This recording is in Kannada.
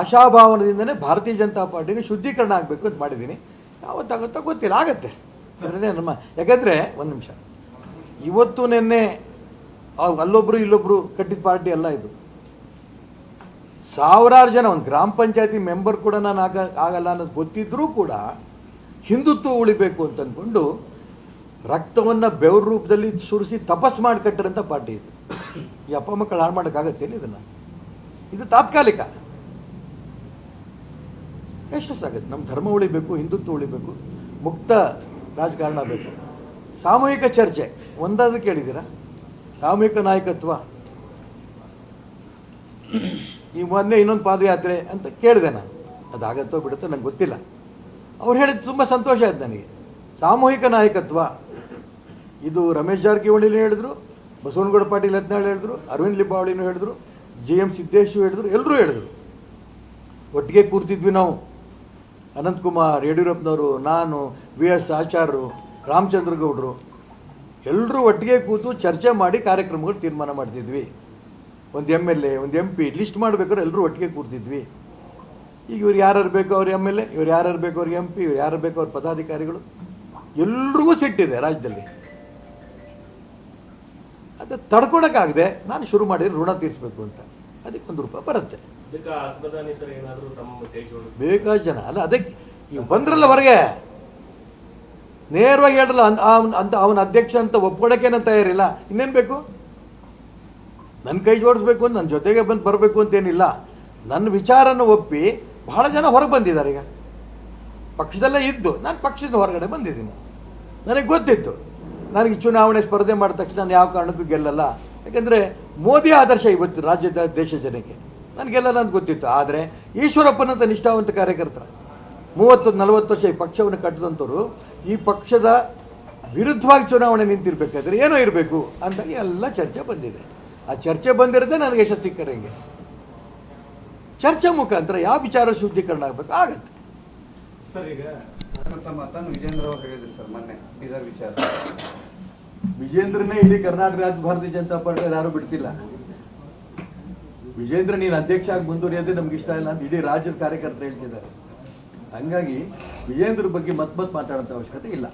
ಆಶಾಭಾವನದಿಂದನೇ ಭಾರತೀಯ ಜನತಾ ಪಾರ್ಟಿಗೆ ಶುದ್ಧೀಕರಣ ಆಗಬೇಕು ಅಂತ ಮಾಡಿದ್ದೀನಿ. ಯಾವತ್ತಾಗುತ್ತೋ ಗೊತ್ತಿಲ್ಲ, ಆಗತ್ತೆ. ಅದನ್ನೇ ನಮ್ಮ, ಯಾಕಂದರೆ, ಒಂದು ನಿಮಿಷ. ಇವತ್ತು ನಿನ್ನೆ ಅಲ್ಲೊಬ್ಬರು ಇಲ್ಲೊಬ್ಬರು ಕಟ್ಟಿದ ಪಾರ್ಟಿ ಅಲ್ಲ ಇದು. ಸಾವಿರಾರು ಜನ, ಒಂದು ಗ್ರಾಮ ಪಂಚಾಯತಿ ಮೆಂಬರ್ ಕೂಡ ನಾನು ಆಗ, ಆಗಲ್ಲ ಅನ್ನೋದು ಗೊತ್ತಿದ್ರೂ ಕೂಡ ಹಿಂದುತ್ವ ಉಳಿಬೇಕು ಅಂತ ಅಂದ್ಕೊಂಡು ರಕ್ತವನ್ನು ಬೆವ್ರ ರೂಪದಲ್ಲಿ ಸುರಿಸಿ ತಪಸ್ ಮಾಡಿ ಕಟ್ಟಿರೋಂಥ ಪಾರ್ಟಿ ಇದು. ಈ ಅಪ್ಪ ಮಕ್ಕಳು ಹಾಳು ಮಾಡೋಕ್ಕಾಗತ್ತೇನು ಇದನ್ನು? ಇದು ತಾತ್ಕಾಲಿಕ. ಯಶಸ್ಸಾಗುತ್ತೆ ನಮ್ಮ ಧರ್ಮ ಉಳಿಬೇಕು, ಹಿಂದುತ್ವ ಉಳಿಬೇಕು, ಮುಕ್ತ ರಾಜಕಾರಣ ಬೇಕು. ಸಾಮೂಹಿಕ ಚರ್ಚೆ, ಒಂದಾದ್ರೂ ಕೇಳಿದ್ದೀರಾ? ಸಾಮೂಹಿಕ ನಾಯಕತ್ವ. ಈ ಮೊನ್ನೆ ಇನ್ನೊಂದು ಪಾದಯಾತ್ರೆ ಅಂತ ಕೇಳಿದೆ ನಾನು. ಅದಾಗತ್ತೋ ಬಿಡುತ್ತೋ ನಂಗೆ ಗೊತ್ತಿಲ್ಲ. ಅವ್ರು ಹೇಳಿದ್ದು ತುಂಬ ಸಂತೋಷ ಆಯ್ತು ನನಗೆ. ಸಾಮೂಹಿಕ ನಾಯಕತ್ವ. ಇದು ರಮೇಶ್ ಜಾರಕಿಹೊಳಿನೂ ಹೇಳಿದ್ರು, ಬಸವನಗೌಡ ಪಾಟೀಲ್ ಯತ್ನಾಳ್ ಹೇಳಿದ್ರು, ಅರವಿಂದ್ ಲಿಂಬಾವಳಿನೂ ಹೇಳಿದ್ರು, ಜಿ ಎಂ ಸಿದ್ದೇಶು ಹೇಳಿದ್ರು ಎಲ್ಲರೂ ಹೇಳಿದ್ರು. ಒಟ್ಟಿಗೆ ಕೂರ್ತಿದ್ವಿ ನಾವು. ಅನಂತಕುಮಾರ್ ಯಡಿಯೂರಪ್ಪನವರು, ನಾನು ವಿ ಎಸ್ ಆಚಾರ್ಯರು ರಾಮಚಂದ್ರಗೌಡರು ಎಲ್ಲರೂ ಒಟ್ಟಿಗೆ ಕೂತು ಚರ್ಚೆ ಮಾಡಿ ಕಾರ್ಯಕ್ರಮಗಳು ತೀರ್ಮಾನ ಮಾಡ್ತಿದ್ವಿ. ಒಂದು ಎಂ ಎಲ್ ಎ, ಒಂದು ಎಂ ಪಿ ಲಿಸ್ಟ್ ಮಾಡಬೇಕಾದ್ರೆ ಎಲ್ಲರೂ ಒಟ್ಟಿಗೆ ಕೂರ್ತಿದ್ವಿ. ಈಗ ಇವ್ರು ಯಾರು ಬೇಕು ಅವ್ರ ಎಂ ಎಲ್ ಎ, ಇವ್ರು ಯಾರು ಬೇಕು ಅವ್ರಿಗೆ ಎಂ ಪಿ, ಇವ್ರು ಯಾರು ಬೇಕು ಅವ್ರ ಪದಾಧಿಕಾರಿಗಳು, ಎಲ್ರಿಗೂ ಸಿಟ್ಟಿದೆ ರಾಜ್ಯದಲ್ಲಿ. ಅದು ತಡ್ಕೊಳಕ್ಕಾಗದೆ ನಾನು ಶುರು ಮಾಡಿದ್ರೆ ಋಣ ತೀರಿಸಬೇಕು ಅಂತ. ಅದಕ್ಕೆ ಒಂದು ರೂಪಾಯಿ ಬರುತ್ತೆ ಬೇಕಾದ ಜನ. ಅಲ್ಲ ಅದಕ್ಕೆ ಈಗ ಬಂದ್ರಲ್ಲ ಹೊರಗೆ. ನೇರವಾಗಿ ಹೇಳ್ರಲ್ಲ ಅಂತ ಅವ್ನ್- ಅಂತ ಅವನ ಅಧ್ಯಕ್ಷ ಅಂತ ಒಪ್ಕೊಡಕ್ಕೆ ನಾನು ತಯಾರಿಲ್ಲ. ಇನ್ನೇನು ಬೇಕು? ನನ್ನ ಕೈ ಜೋಡಿಸ್ಬೇಕು ಅಂತ ನನ್ನ ಜೊತೆಗೆ ಬಂದು ಬರಬೇಕು ಅಂತೇನಿಲ್ಲ ನನ್ನ ವಿಚಾರನ ಒಪ್ಪಿ ಬಹಳ ಜನ ಹೊರಗೆ ಬಂದಿದ್ದಾರೆ ಈಗ. ಪಕ್ಷದಲ್ಲೇ ಇದ್ದು ನಾನು ಪಕ್ಷದ ಹೊರಗಡೆ ಬಂದಿದ್ದೀನಿ. ನನಗೆ ಗೊತ್ತಿತ್ತು. ನನಗೆ ಚುನಾವಣೆ ಸ್ಪರ್ಧೆ ಮಾಡಿದ ತಕ್ಷಣ ನಾನು ಯಾವ ಕಾರಣಕ್ಕೂ ಗೆಲ್ಲಲ್ಲ. ಯಾಕೆಂದರೆ ಮೋದಿ ಆದರ್ಶ ಇವತ್ತು ರಾಜ್ಯದ ದೇಶ ಜನಕ್ಕೆ. ನನಗೆಲ್ಲ ನನಗೆ ಗೊತ್ತಿತ್ತು. ಆದರೆ ಈಶ್ವರಪ್ಪನಂತ ನಿಷ್ಠಾವಂತ ಕಾರ್ಯಕರ್ತರ ಮೂವತ್ತು, ನಲವತ್ತು ವರ್ಷ ಈ ಪಕ್ಷವನ್ನು ಕಟ್ಟಿದಂಥವ್ರು ಈ ಪಕ್ಷದ ವಿರುದ್ಧವಾಗಿ ಚುನಾವಣೆ ನಿಂತಿರ್ಬೇಕಾದ್ರೆ ಏನೋ ಇರಬೇಕು ಅಂತ ಎಲ್ಲ ಚರ್ಚೆ ಬಂದಿದೆ. ಆ ಚರ್ಚೆ ಬಂದಿರೋದೇ ನನಗೆ ಯಶಸ್ಸಿಕ್ಕರೆ ಹಿಂಗೆ. ಚರ್ಚೆ ಮುಖಾಂತರ ಯಾವ ವಿಚಾರ ಶುದ್ಧೀಕರಣ ಆಗಬೇಕು? ಆಗತ್ತೆ. ಸರ್, ಈಗ ವಿಜೇಂದ್ರ ಅವರು ಹೇಳಿದ್ರು ಸರ್ ಮೊನ್ನೆ ಬೀದರ್ ವಿಚಾರ. ವಿಜೇಂದ್ರನೇ ಇಡೀ ಕರ್ನಾಟಕ ರಾಜ್ಯ ಭಾರತೀಯ ಜನತಾ ಪಾರ್ಟಿ ಯಾರು ಬಿಡ್ತಿಲ್ಲ. ವಿಜೇಂದ್ರ, ನೀನು ಅಧ್ಯಕ್ಷ ಆಗಿ ಮುಂದುವರಿಯೋದೇ ನಮ್ಗೆ ಇಷ್ಟ ಇಲ್ಲ ಅಂತ ಇಡೀ ರಾಜ್ಯದ ಕಾರ್ಯಕರ್ತರು ಹೇಳ್ತಿದ್ದಾರೆ. ಹಂಗಾಗಿ ವಿಜೇಂದ್ರ ಬಗ್ಗೆ ಮತ್ ಮತ್ ಮಾತಾಡೋಂಥ ಅವಶ್ಯಕತೆ ಇಲ್ಲ.